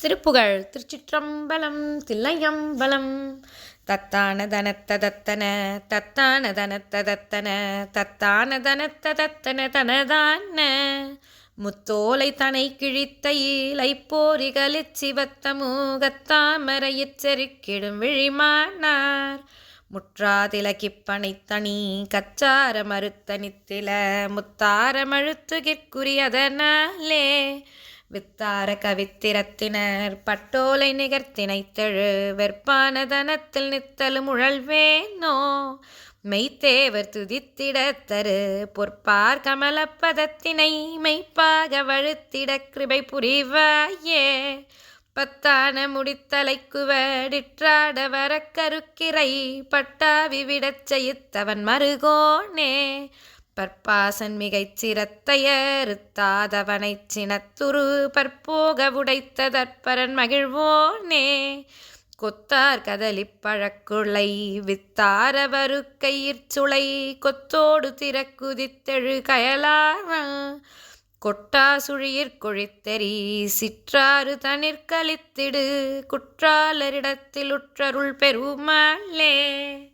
திருப்புகழ் திருச்சிற்றம்பலம் தில்லையம்பலம். தத்தான தனத்த தத்தன தத்தான தனத்த தத்தன தத்தான தனத்த தத்தன தனதான. முத்தோலை தனை கிழித்த ஈலை போரிகளிற் சிவத்த மூகத்தாமரையிச்செருக்கிடும் விழிமானார். முற்றாதிலகிப்பனை தனி கச்சார மறுத்த நித்தில முத்தார மழுத்துகிற்குரியதனாலே வித்தார கவித்திரத்தினர் பட்டோலை நிகர்த்தினைத்தழு வெற்பான தனத்தில் நித்தலும் உழல்வேனோ? மெய்த்தேவர் துதித்திடத்தரு பொற்பார் கமலப்பதத்தினை மெய்ப்பாக வழுத்திட கிருபை புரிவாயே? பத்தான முடித்தலைக்குவடிற்றாட வரக்கருக்கிரை பட்டாவி விடச் செய்தவன் மருகோனே பற்பாசன் மிகைச் சிரத்தையறுத்தாதவனைச் சினத்துரு பற்போக உடைத்த தற்பரன் மகிழ்வோனே. கொத்தார் கதலிப் பழக்குளை வித்தார வருக்கையிற் சுளை கொத்தோடு திறக்குதித்தெழு கயலான கொட்டா சுழியிற் கொழித்தெறி சிற்றாறு தனிற்கழித்திடு குற்றாலரிடத்தில் உற்றருள் பெருமாளே.